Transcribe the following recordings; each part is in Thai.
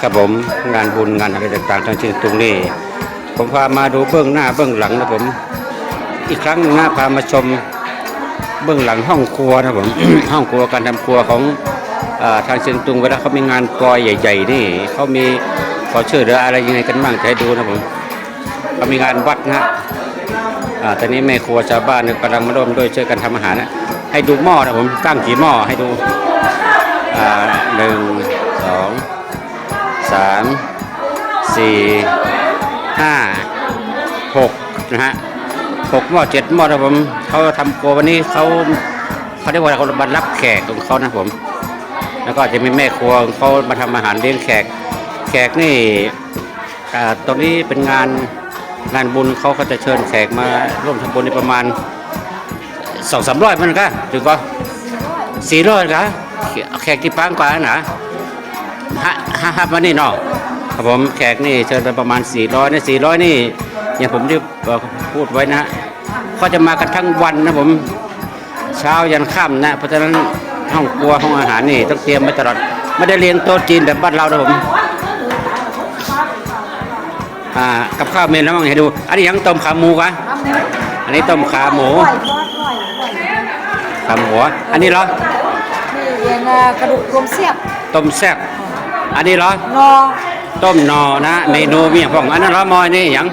ครับผมงานบุญงานอะไรต่างๆทางเชียงตุงนี่ผมพามาดูเบื้องหน้าเบื้องหลังนะผม อีกครั้งหนึงนะพามาชมเบื้องหลังห้องครัวนะผม ห้องครัวการทำครัวของอทางเชียงตุงเวลาเขามีงานกลอยใหญ่ ๆ นี่เขามีขอช่วยเหลืออะไรยังไงกันบ้างจะให้ดูนะผมเขามีงานวัดนะฮะตอนนี้แม่ครัวชาวบ้านกำลังมาร่วมด้วยช่วยกันทำอาหารนะให้ดูหม้อนะผมตั้งกี่หม้อให้ดูหนึ่งสอง สามสี่ห้าหกนะฮะหกหม้อเจ็ดหม้อนะผมเขาทำครัววันนี้เขาเขาเรียกว่าเขาบันรับแขกของเขานะผม แล้วก็จะมีแม่ครัวเขามาทำอาหารเลี้ยงแขก แขกนี่อ่าตอนนี้เป็นงานงานบุญเขาก็จะเชิญแขกมาร่วมทำบุญในประมาณสองสามร้อยมันก็ถึงก็สี่ร้อยก็แขกที่ปังกว่านะ ฮะฮะฮะมานี่เนาะครับผมแขกนี่เชิญไปประมาณ 400นะ400 นี่อย่างผมที่เอ่อพูดไว้นะฮะก็จะมากันทั้งวันนะผมเช้ายันค่ำนะ เพราะฉะนั้นห้องครัวห้องอาหารนี่ต้องเตรียมไว้ตลอดไม่ได้เลี้ยงโต๊ะจีนแบบบ้านเรานะผมอ่ากับข้าวเมนแล้วมั้งให้ดู อันนี้ยังต้มขาหมูกะอันนี้ต้มขาหมูปล่อยปล่อยปล่อยปล่อยขาหมูอันนี้เหรอนี่เย็นอะกระดูกรวมเสียบต้มแซ่บ อันนี้เหรอ นอต้มนอนะเมนูมีอย่างพองอันนั้นเหรอมอยนี่อย่าง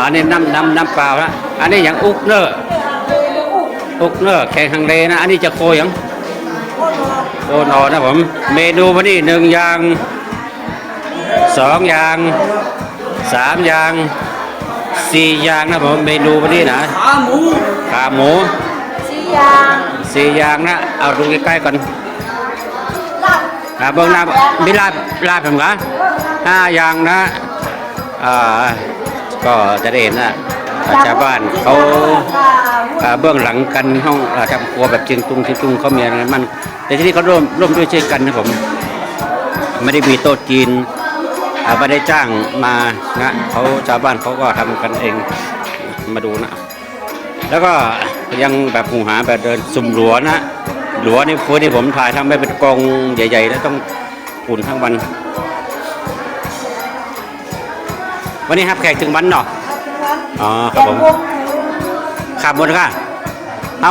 อันนี้น้ำน้ำน้ำเปล่านะอันนี้อย่างอุกเนอร์อุกเนอร์แข่งฮังเลนะ อันนี้จะโคอย่างโอ้นอโอนอนะผม เมนูวันนี้หนึ่งอย่างสองอย่างสามอย่างสี่อย่างนะผมเมนูวันนี้นะขาหมูขาหมูสียางสี่อย่างนะเอาดูใกล้ๆก่อนลับ อ่าเบื้องหน้ามีลาบลาบผมกะห้าอย่างนะอ่าก็จะได้เห็นนะชาวบ้านเขาอ่าเบื้องหลังกันห้องอ่าทำครัวแบบเชียงตุงเชียงตุงเขามีอะไรมัน แต่ที่นี่เขาร่วมร่วมด้วยช่วยกันนะผม ไม่ได้มีโต๊ะจีนอาไม่ได้จ้างมานะเขาชาวบ้านเขาก็ทำกันเองมาดูนะ แล้วก็ยังแบบหูหาแบบเดินสุ่มหลัวนะ หลัวนี่ฟื้นที่ผมถ่ายทำให้เป็นกองใหญ่ ๆ แล้วต้องอุ่นทั้งวัน วันนี้ครับแขกถึงวันเนาะอ๋อครับผมขับหมดค่ะเอา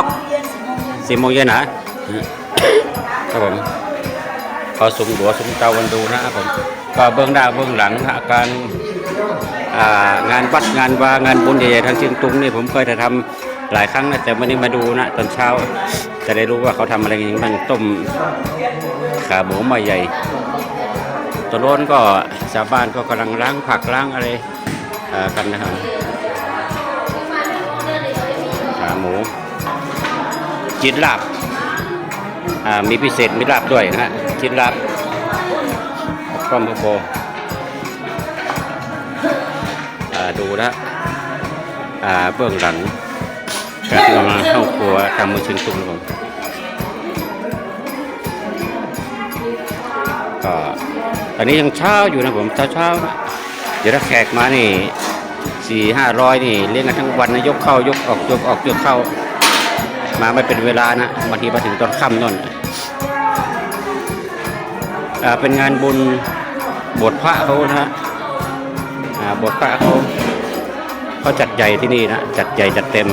สี่โมงเย็นนะครับผมพอสุ่มหลัวสุ่มเตาวันดูนะครับผมก็เบื้องหน้าเบื้องหลังอาการอ่างานวัดงานวางานบุญใหญ่ๆทางเชียงตุงนี่ผมเคยจะทำ หลายครั้งนะแต่วันนี้มาดูนะตอนเช้า จะได้รู้ว่าเขาทำอะไรกันบ้างต้มขาหมูมาใหญ่ตอนโน้นก็ชาวบ้านก็กำลังล้างผักล้างอะไรกันนะครับขาหมูจินลาบมีพิเศษมีลาบด้วยนะฮะจินลาบพร้อมโบอ่าดูนะเบื้องหลัง การที่มาเข้าครัวทำมือชิงตุงผมก็ตอนนี้ยังเช้าอยู่นะผมเช้าเช้านะเดี๋ยวถ้าแขกมานี่สี่ห้าร้อยนี่เลี้ยงกันทั้งวันนะยกเข้ายกออกยกออกยกเข้า มาไม่เป็นเวลานะบางทีมาถึงตอนค่ำนั่นอ่าเป็นงานบุญบวชพระเขานะฮะบวชพระเขาเขาจัดใหญ่ที่นี่นะ จัดใหญ่จัดเต็ม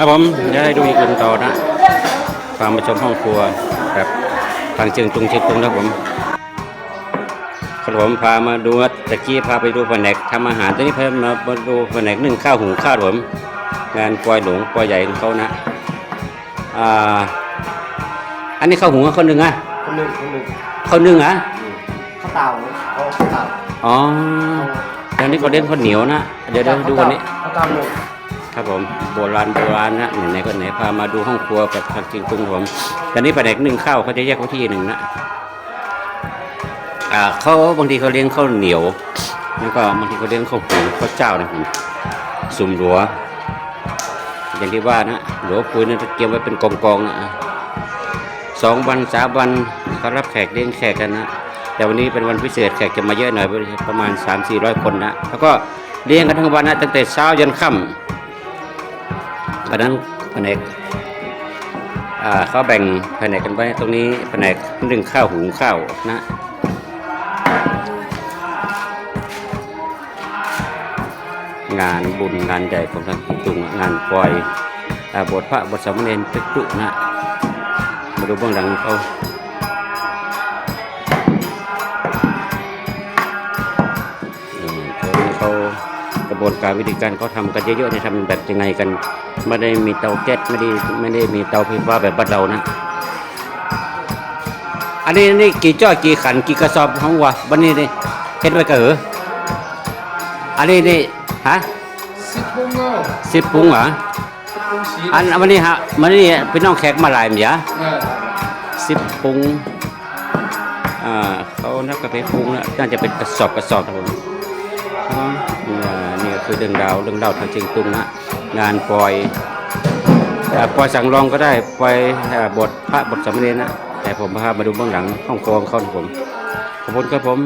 ครับผมจะได้ดูอีกอื่นต่อนะฟังมาชมห้องครัวแบบทางเชียงตุงเชียงตุงนะครับผมครับผมพามาดูว่าตะกี้พาไปดูแผนกทำอาหารตอนนี้พามามาดูแผนกนึ่งข้าวหุงข้าวครับผมงานปล่อยหลวงปล่อยใหญ่ของเขานะอ่าอันนี้ข้าวหุงกับข้าวนึ่งอะคนหนึ่งคนหนึ่งข้าวนึ่งอะข้าวเต่าเอาข้าวเต่าอ๋อเดี๋ยวนี้เขาเล่นข้าวเหนียวนะเดี๋ยวเดี๋ยวดูวันนี้ข้าวเต่าหนึ่ง ครับผมโบราณโบราณนะไหนๆก็ไหนพามาดูห้องครัวแบบทางจริงตุงผมตอนนี้แผนกนึ่งข้าวเขาจะแยกไว้ที่หนึ่งนะอ่าเขาบางทีเขาเลี้ยงข้าวเหนียวแล้วก็บางทีเขาเลี้ยงข้าวหุงข้าวเจ้านะผมสุ่มหลัว อย่างที่ว่านะหลัวปุ๋ยนั้นเตรียมไว้เป็นกองๆนะสองวันสามวันเขารับแขกเลี้ยงแขกกันนะแต่วันนี้เป็นวันพิเศษแขกจะมาเยอะหน่อยประมาณ 3 4 0 0 คนนะแล้วก็เลี้ยงกันทั้งวันนะตั้งแต่เช้ายันค่ำ อันนั้นแผนกเขาแบ่งแผนกกันไว้ตรงนี้แผนกหนึ่งข้าวหุงข้าวนะงานบุญงานใหญ่ของทางตุงงานปล่อยอบทพระบทสามเณรตึกตุนะมาดูเบื้องหลังเขาอืมเขาเขา กระบวนการวิธีการเขาทำกันเยอะๆเนี่ยทำแบบยังไงกัน ไม่ได้มีเตาแก๊สไม่ได้ไม่ได้มีเตาไฟฟ้าแบบบ้านเรานะ อันนี้นี่กี่จ้อยกี่ขันกี่กระสอบของวะบันนี้นี่เห็นไว้กะเหรออันนี้นี่ฮะสิบโมงเงาสิบปุ้งเหรอสิบโมงสีอันวันนี้ฮะวันนี้พี่น้องแขกมาหลายมั้ยะเออสิบปุ้งอ่าเขานับกันไปปุ้งแล้วน่าจะเป็นกระสอบกระสอบนะผมอ๋ออ่านี่ก็ คือเรื่องราวเรื่องเล่าทางเชียงตุงนะงานปล่อยปล่อยสั่งรองก็ได้ปล่อยอบทพระบทสามเณรนะแต่ผมพามาดูเบื้องหลังห้องกองเขาผมขอบคุณครับผม